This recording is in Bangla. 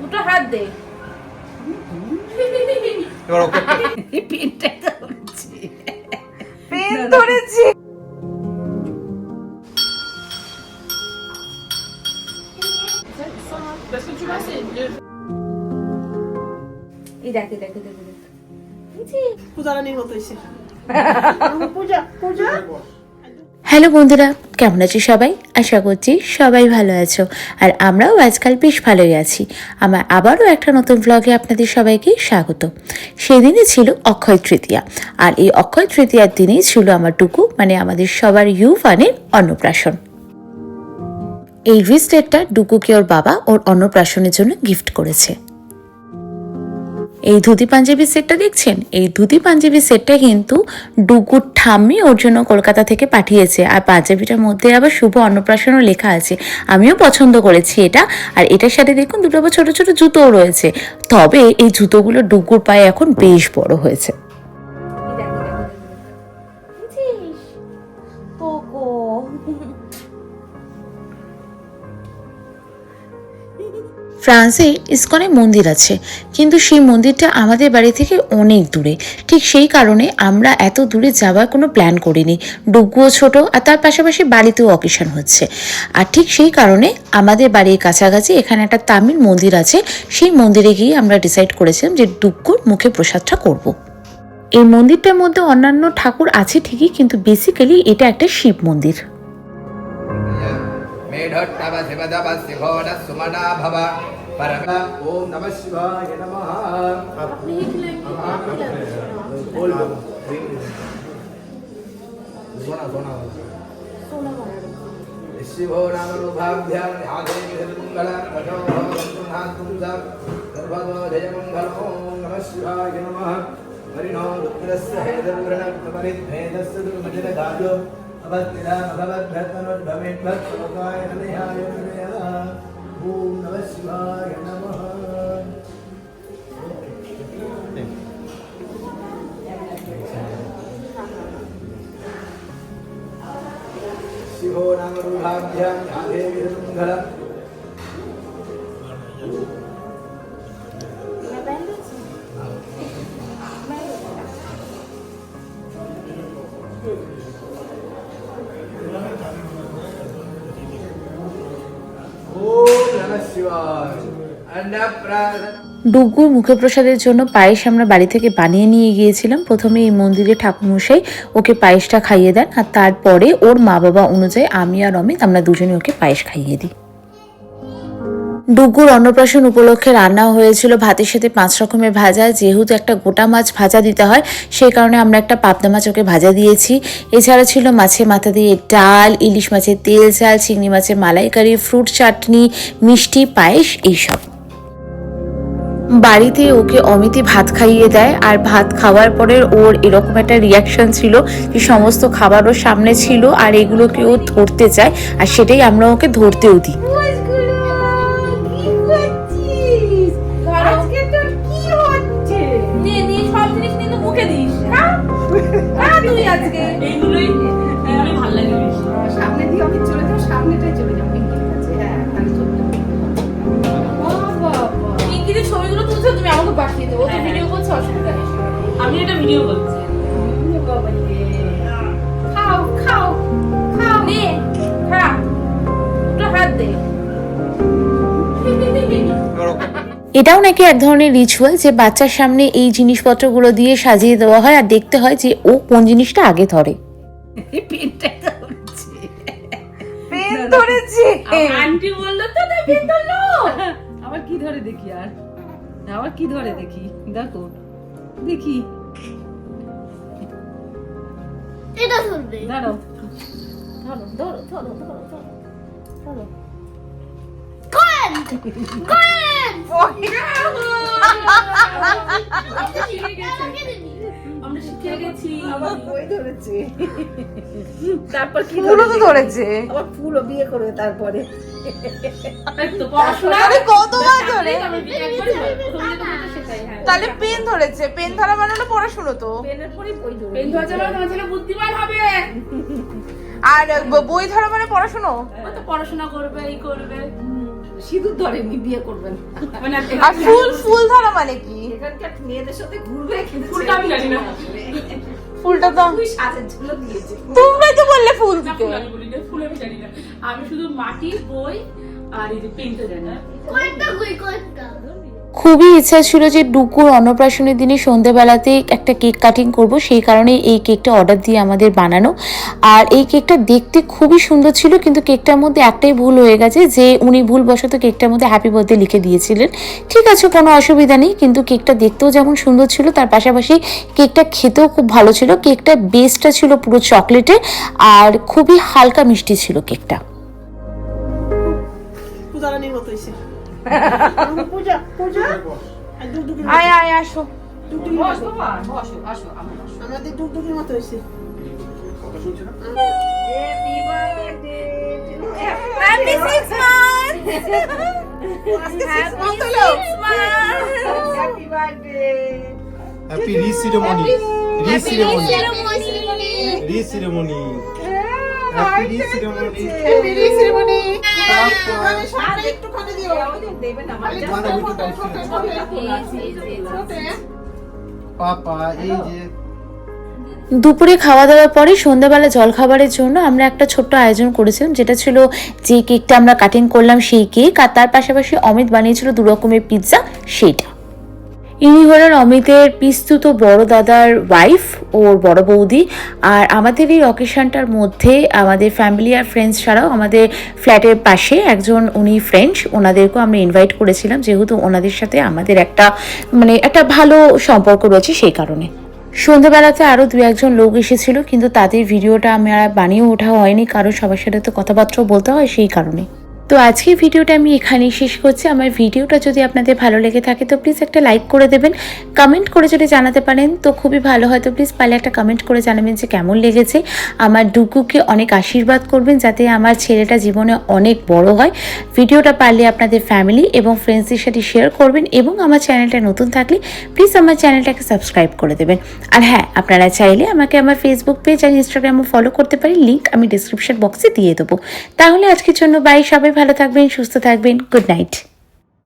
দুটো হাত দে এবার ওকে পেনটা ধরেছি। পেন ধরেছি। এই দেখে দেখে দেখে দেখে। হ্যালো বন্ধুরা, কেমন আছো সবাই? আশা করছি সবাই ভালো আছো। আর আমরাও আজকাল বেশ ভালোই আছি। আমার আবারও একটা নতুন ব্লগে আপনাদের সবাইকে স্বাগত। সেদিনই ছিল অক্ষয় তৃতীয়া। আর এই অক্ষয় তৃতীয়ার দিনেই ছিল আমার টুকু মানে আমাদের সবার ইউ ফানের অন্নপ্রাশন। এই রিস্টেটটা ডুকুকে ওর বাবা ওর অন্নপ্রাশনের জন্য গিফট করেছে। এই ধুতি পাঞ্জাবি সেটটা দেখছেন? এই ধুতি পাঞ্জাবি সেটটা কিন্তু ডুগুর ঠাম্মি ওর জন্য কলকাতা থেকে পাঠিয়েছে। আর পাঞ্জাবিটার মধ্যে আবার শুভ অন্নপ্রাশনও লেখা আছে। আমিও পছন্দ করেছি এটা। আর এটার সাথে দেখুন, দুটো আবার ছোট ছোট জুতোও রয়েছে। তবে এই জুতোগুলো ডুগুর পায়ে এখন বেশ বড় হয়েছে। ফ্রান্সে ইস্কনে মন্দির আছে, কিন্তু সেই মন্দিরটা আমাদের বাড়ি থেকে অনেক দূরে। ঠিক সেই কারণে আমরা এত দূরে যাওয়ার কোনো প্ল্যান করিনি। ডুগুও ছোট আর তার পাশাপাশি বাড়িতেও অকেশন হচ্ছে। আর ঠিক সেই কারণে আমাদের বাড়ির কাছাকাছি এখানে একটা তামিল মন্দির আছে, সেই মন্দিরে গিয়ে আমরা ডিসাইড করেছিলাম যে ডুগ্গুর মুখে প্রসাদটা করব। এই মন্দিরটার মধ্যে অন্যান্য ঠাকুর আছে ঠিকই, কিন্তু বেসিক্যালি এটা একটা শিব মন্দির। मेढोट्टवशिवदवशिभोडः सुमना भव। परम ॐ नमः शिवाय नमः। बोल सोना सोना शिवो नामरूपाभ्यां यादेभिर्मङ्गलं रजो भवन्तु नास्तुं सर्वतो जयमङ्गलम् ॐ नमः शिवाय नमः। हरिणो रुद्रस्य हेदर्वृणक्तपरिद्भेदस्य दुर्मजनगायो अवद्विरामभवद्भ्यर्थनोद्भवेद्भक्तलोकाय नमयाय नमः ॐ नमः शिवाय नमः शिवो नामरूपाभ्यां यादेभिर्मङ्गलम् ॐ ডুগুর মুখে প্রসাদের জন্য পায়েস আমরা বাড়ি থেকে বানিয়ে নিয়ে গিয়েছিলাম। প্রথমে এই মন্দিরে ঠাকুরমশাই ওকে পায়েসটা খাইয়ে দেন আর তারপরে ওর মা বাবা অনুযায়ী আমি আর অমিত আমরা দুজনে ওকে পায়েস খাইয়ে দিই। ডুগুর অন্নপ্রাশন উপলক্ষে রান্না হয়েছিল। ভাতের সাথে পাঁচ রকমের ভাজা। যেহেতু একটা গোটা মাছ ভাজা দিতে হয় সেই কারণে আমরা একটা পাবদা মাছ ওকে ভাজা দিয়েছি। এছাড়া ছিল মাছের মাথা দিয়ে ডাল, ইলিশ মাছের তেল, ঝাল, চিংড়ি মাছের মালাইকারি, ফ্রুট চাটনি, মিষ্টি, পায়েস এইসব। বাড়িতে ওকে অমিতি ভাত খাইয়ে দেয় আর ভাত খাওয়ার পরে ওর এরকম একটা রিয়াকশন ছিল যে সমস্ত খাবার ওর সামনে ছিল আর এগুলোকে ও ধরতে চায় আর সেটাই আমরা ওকে ধরতেও দিই। ভিডিও করছি খাও খাও খাও নে খা হাত দে এটাও নাকি এক ধরনের রিচুয়াল যে বাচ্চার সামনে এই জিনিসপত্রগুলো দিয়ে সাজিয়ে দেওয়া হয় আর দেখতে হয় যে ও কোন জিনিসটা আগে ধরে। পেনটা ধরেছি। পেন ধরেছি। আন্টি বলল তো পেন ধরলো। আবার কি ধরে দেখি আর? আবার কি ধরে দেখি? দেখো। দেখি। এটা ধরবে দাঁড়াও ধরো ধরো ধরো ধরো ধরো ধরো করেন করেন আমরা শিখে গেছি। আবার বই ধরেছে। তারপর কি ফুলও তো ধরেছে? আবার ফুলও বিয়ে করবে তারপরে। কতবার ধরে? হয়। তাহলে পেন ধরেছে। পেন ধরা মানে হলো পড়াশুনো তো। পেনের পরই বই ধরে পেন পারো, বুদ্ধিমান হবে। আর বই ধরা মানে পড়াশুনো? তো পড়াশোনা করবে এই করবে। সিঁদুর ধরেনি বিয়ে করবেন মানে আর ফুল ফুল ধরা মানে কি? এখানকার মেয়েদের সাথে ঘুরবে ফুলটা আমি জানি না। ফুলটা তো তুই সাজের ঝুলো দিয়েছে। তুমি তো বললে ফুল না, দিতে। ফুল আমি না, ফুল আমি জানি না। আমি শুধু মাটির বই আর এই যে পেনটা জানি। না কয়টা কই কয়টা খুবই ইচ্ছা ছিল যে ডুকুর অন্নপ্রাশনের দিনে সন্ধেবেলাতে একটা কেক কাটিং করব, সেই কারণে এই কেকটা অর্ডার দিয়ে আমাদের বানানো। আর এই কেকটা দেখতে খুবই সুন্দর ছিল, কিন্তু কেকটার মধ্যে একটাই ভুল হয়ে গেছে যে উনি ভুলবশত কেকটার মধ্যে হ্যাপি বার্থডে লিখে দিয়েছিলেন। ঠিক আছে, কোনো অসুবিধা নেই, কিন্তু কেকটা দেখতেও যেমন সুন্দর ছিল, তার পাশাপাশি কেকটা খেতেও খুব ভালো ছিল। কেকটা বেসটা ছিল পুরো চকলেটের আর খুবই হালকা মিষ্টি ছিল কেকটা। পূজারানির মতো। হয়েছে আয় আয় আসো। আমাদের ডুগডুগির মতো হয়েছে। Happy six month happy six month happy birthday happy rice ceremony রি সিরেমনি রি সিরেমনি পাপা এই যে দুপুরে খাওয়া দাওয়ার পরে সন্ধ্যাবেলা জলখাবারের জন্য আমরা একটা ছোট্ট আয়োজন করেছিলাম যেটা ছিল যে কেকটা আমরা কাটিং করলাম সেই কেক আর তার পাশাপাশি অমিত বানিয়েছিল দু রকমের পিৎজা সেইটা ইনি হলেন অমিতের পিস্তুত বড় দাদার ওয়াইফ ওর বড় বৌদি। আর আমাদের এই অকেশনটার মধ্যে আমাদের ফ্যামিলি আর ফ্রেন্ডস ছাড়াও আমাদের ফ্ল্যাটের পাশে একজন উনি ফ্রেন্ডস ওনাদেরকেও আমরা ইনভাইট করেছিলাম, যেহেতু ওনাদের সাথে আমাদের একটা মানে একটা ভালো সম্পর্ক রয়েছে সেই কারণে। সন্ধ্যাবেলাতে আরও দু একজন লোক এসেছিল, কিন্তু তাদের ভিডিওটা আমি আর বানিয়ে ওঠা হয়নি, কারণ সবার সাথে তো কথাবার্তাও বলতে হয় সেই কারণে। তো আজকের ভিডিওটা আমি এখানেই শেষ করছি। আমার ভিডিওটা যদি আপনাদের ভালো লেগে থাকে, তো প্লিজ একটা লাইক করে দেবেন। কমেন্ট করে যদি জানাতে পারেন, তো খুবই ভালো হয়। তো প্লিজ পারলে একটা কমেন্ট করে জানাবেন যে কেমন লেগেছে। আমার ডুকুকে অনেক আশীর্বাদ করবেন যাতে আমার ছেলেটা জীবনে অনেক বড় হয়। ভিডিওটা পারলে আপনাদের ফ্যামিলি এবং ফ্রেন্ডসদের সাথে শেয়ার করবেন এবং আমার চ্যানেলটা নতুন থাকলে প্লিজ আমার চ্যানেলটাকে সাবস্ক্রাইব করে দেবেন। আর হ্যাঁ আপনারা চাইলে আমাকে আমার ফেসবুক পেজ আর ইনস্টাগ্রামও ফলো করতে পারেন। লিঙ্ক আমি ডিসক্রিপশন বক্সে দিয়ে দেবো। তাহলে আজকের জন্য বাই সবাই ভালো থাকবেন সুস্থ থাকবেন গুড নাইট